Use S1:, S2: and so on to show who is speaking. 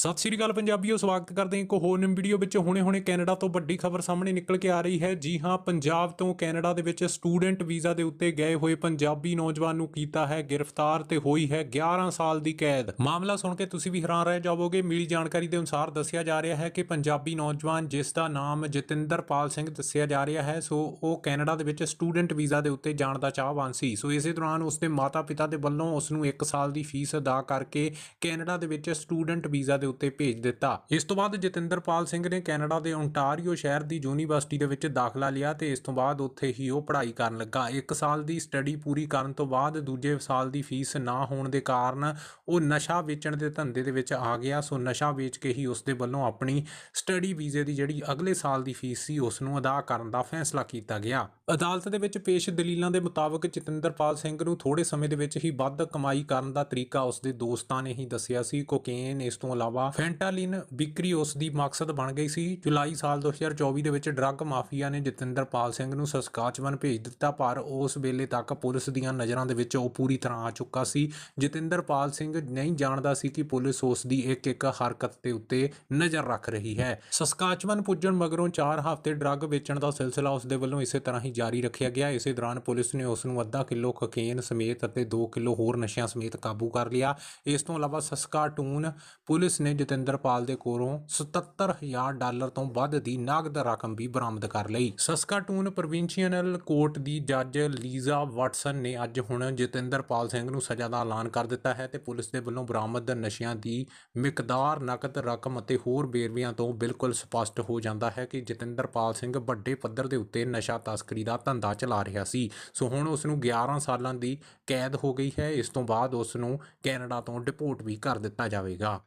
S1: ਸਤਿ ਸ਼੍ਰੀ ਅਕਾਲ ਪੰਜਾਬੀਓ, ਸਵਾਗਤ ਕਰਦੇ ਹਾਂ ਇੱਕ ਹੋਰ ਨਵੀਂ ਵੀਡੀਓ ਵਿੱਚ। ਹੁਣੇ-ਹੁਣੇ ਕੈਨੇਡਾ ਤੋਂ ਵੱਡੀ ਖਬਰ ਸਾਹਮਣੇ ਨਿਕਲ ਕੇ ਆ ਰਹੀ ਹੈ। ਜੀ ਹਾਂ, ਪੰਜਾਬ ਤੋਂ ਕੈਨੇਡਾ ਦੇ ਵਿੱਚ ਸਟੂਡੈਂਟ ਵੀਜ਼ਾ ਦੇ ਉੱਤੇ ਗਏ ਹੋਏ ਪੰਜਾਬੀ ਨੌਜਵਾਨ ਨੂੰ ਕੀਤਾ ਹੈ ਗ੍ਰਿਫਤਾਰ ਤੇ ਹੋਈ ਹੈ 11 ਸਾਲ ਦੀ ਕੈਦ। ਮਾਮਲਾ ਸੁਣ ਕੇ ਤੁਸੀਂ ਵੀ ਹੈਰਾਨ ਰਹਿ ਜਾਵੋਗੇ। ਮਿਲੀ ਜਾਣਕਾਰੀ ਦੇ ਅਨੁਸਾਰ ਦੱਸਿਆ ਜਾ ਰਿਹਾ ਹੈ ਕਿ ਪੰਜਾਬੀ ਨੌਜਵਾਨ ਜਿਸ ਦਾ ਨਾਮ ਜਤਿੰਦਰਪਾਲ ਸਿੰਘ ਦੱਸਿਆ ਜਾ ਰਿਹਾ ਹੈ, ਸੋ ਉਹ ਕੈਨੇਡਾ ਦੇ ਵਿੱਚ ਸਟੂਡੈਂਟ ਵੀਜ਼ਾ ਦੇ ਉੱਤੇ ਜਾਣ ਦਾ ਚਾਹਵਾਨ ਸੀ। ਸੋ ਇਸੇ ਦੌਰਾਨ ਉਸਦੇ ਮਾਤਾ-ਪਿਤਾ ਦੇ ਵੱਲੋਂ ਉਸ ਨੂੰ 1 ਸਾਲ ਦੀ ਫੀਸ ਅਦਾ ਕਰਕੇ ਕੈਨੇਡਾ ਦੇ ਵਿੱਚ ਸਟੂਡੈਂਟ ਵੀਜ਼ਾ ਦੇ ਉੱਤੇ ਭੇਜ ਦਿੱਤਾ। ਇਸ ਤੋਂ ਬਾਅਦ ਜਤਿੰਦਰਪਾਲ ਸਿੰਘ ਨੇ ਕੈਨੇਡਾ ਦੇ ਓਨਟਾਰੀਓ ਸ਼ਹਿਰ ਦੀ ਯੂਨੀਵਰਸਿਟੀ ਦੇ ਵਿੱਚ ਦਾਖਲਾ ਲਿਆ ਤੇ ਇਸ ਤੋਂ ਬਾਅਦ ਉੱਥੇ ਹੀ ਉਹ ਪੜ੍ਹਾਈ ਕਰਨ ਲੱਗਾ। 1 ਸਾਲ ਦੀ ਸਟੱਡੀ ਪੂਰੀ ਕਰਨ ਤੋਂ ਬਾਅਦ ਦੂਜੇ ਸਾਲ ਦੀ ਫੀਸ ਨਾ ਹੋਣ ਦੇ ਕਾਰਨ ਉਹ ਨਸ਼ਾ ਵੇਚਣ ਦੇ ਧੰਦੇ ਦੇ ਵਿੱਚ ਆ ਗਿਆ। ਸੋ ਨਸ਼ਾ ਵੇਚ ਕੇ ਹੀ ਉਸ ਦੇ ਵੱਲੋਂ ਆਪਣੀ ਸਟੱਡੀ ਵੀਜ਼ੇ ਦੀ ਜਿਹੜੀ ਅਗਲੇ ਸਾਲ ਦੀ ਫੀਸ ਸੀ ਉਸ ਨੂੰ ਅਦਾ ਕਰਨ ਦਾ ਫੈਸਲਾ ਕੀਤਾ ਗਿਆ। ਅਦਾਲਤ ਦੇ ਵਿੱਚ ਪੇਸ਼ ਦਲੀਲਾਂ ਦੇ ਮੁਤਾਬਕ ਜਤਿੰਦਰਪਾਲ ਸਿੰਘ ਨੂੰ ਥੋੜੇ ਸਮੇਂ ਦੇ ਵਿੱਚ ਹੀ ਵੱਧ ਕਮਾਈ ਕਰਨ ਦਾ ਤਰੀਕਾ ਉਸ ਦੇ ਦੋਸਤਾਂ ਨੇ ਹੀ ਦੱਸਿਆ ਸੀ। ਕੋਕੇਨ ਇਸ ਤੋਂ ਇਲਾਵਾ ਫੈਂਟਾਲਿਨ ਵਿਕਰੀ ਉਸ ਦੀ ਮਕਸਦ ਬਣ ਗਈ ਸੀ। ਜੁਲਾਈ ਸਾਲ 2024 ਦੇ ਵਿੱਚ ਡਰੱਗ ਮਾਫੀਆ ਨੇ ਜਤਿੰਦਰਪਾਲ ਸਿੰਘ ਨੂੰ ਸਸਕਾਚਵਨ ਭੇਜ ਦਿੱਤਾ, ਪਰ ਉਸ ਵੇਲੇ ਤੱਕ ਪੁਲਿਸ ਦੀਆਂ ਨਜ਼ਰਾਂ ਦੇ ਵਿੱਚ ਉਹ ਪੂਰੀ ਤਰ੍ਹਾਂ ਆ ਚੁੱਕਾ ਸੀ। ਜਤਿੰਦਰਪਾਲ ਸਿੰਘ ਨਹੀਂ ਜਾਣਦਾ ਸੀ ਕਿ ਪੁਲਿਸ ਉਸ ਦੀ ਇੱਕ ਇੱਕ ਹਰਕਤ ਦੇ ਉੱਤੇ ਨਜ਼ਰ ਰੱਖ ਰਹੀ ਹੈ। ਸਸਕਾਚਵਨ ਪੁੱਜਣ ਮਗਰੋਂ 4 ਹਫ਼ਤੇ ਡਰੱਗ ਵੇਚਣ ਦਾ ਸਿਲਸਿਲਾ ਉਸ ਦੇ ਵੱਲੋਂ ਇਸੇ ਤਰ੍ਹਾਂ ਹੀ ਜਾਰੀ ਰੱਖਿਆ ਗਿਆ। ਇਸੇ ਦੌਰਾਨ ਪੁਲਿਸ ਨੇ ਉਸ ਨੂੰ ਅੱਧਾ ਕਿਲੋ ਕੋਕੇਨ ਸਮੇਤ ਅਤੇ 2 ਕਿਲੋ ਹੋਰ ਨਸ਼ਿਆਂ ਸਮੇਤ ਕਾਬੂ ਕਰ ਲਿਆ। ਇਸ ਤੋਂ ਇਲਾਵਾ ਸਸਕਾਟੂਨ ਪੁਲਿਸ ਨੇ ਜਤਿੰਦਰਪਾਲ ਦੇ ਕੋਲੋਂ 77000 ਡਾਲਰ ਤੋਂ ਵੱਧ ਦੀ ਨਗਦ ਰਕਮ ਵੀ ਬਰਾਮਦ ਕਰ ਲਈ। ਸਸਕਾਟੂਨ ਪ੍ਰੋਵਿੰਸ਼ੀਅਲ ਕੋਰਟ ਦੀ ਜੱਜ ਲੀਜ਼ਾ ਵਾਟਸਨ ਨੇ ਅੱਜ ਹੁਣ ਜਤਿੰਦਰਪਾਲ ਸਿੰਘ ਨੂੰ ਸਜ਼ਾ ਦਾ ਐਲਾਨ ਕਰ ਦਿੱਤਾ ਹੈ ਤੇ ਪੁਲਿਸ ਦੇ ਵੱਲੋਂ ਬਰਾਮਦ ਨਸ਼ਿਆਂ ਦੀ ਮਿਕਦਾਰ ਨਕਦ ਰਕਮ ਅਤੇ ਹੋਰ ਵੇਰਵਿਆਂ ਤੋਂ ਬਿਲਕੁਲ ਸਪਸ਼ਟ ਹੋ ਜਾਂਦਾ ਹੈ ਕਿ ਜਤਿੰਦਰਪਾਲ ਸਿੰਘ ਵੱਡੇ ਪੱਧਰ ਦੇ ਉੱਤੇ ਨਸ਼ਾ ਤਸਕਰੀ ਦਾ ਧੰਦਾ ਚਲਾ ਰਿਹਾ ਸੀ। ਸੋ ਹੁਣ ਉਸ ਨੂੰ 11 ਸਾਲਾਂ ਦੀ ਕੈਦ ਹੋ ਗਈ ਹੈ। ਇਸ ਤੋਂ ਬਾਅਦ ਉਸ ਨੂੰ ਕੈਨੇਡਾ ਤੋਂ ਡਿਪੋਰਟ ਵੀ ਕਰ ਦਿੱਤਾ ਜਾਵੇਗਾ।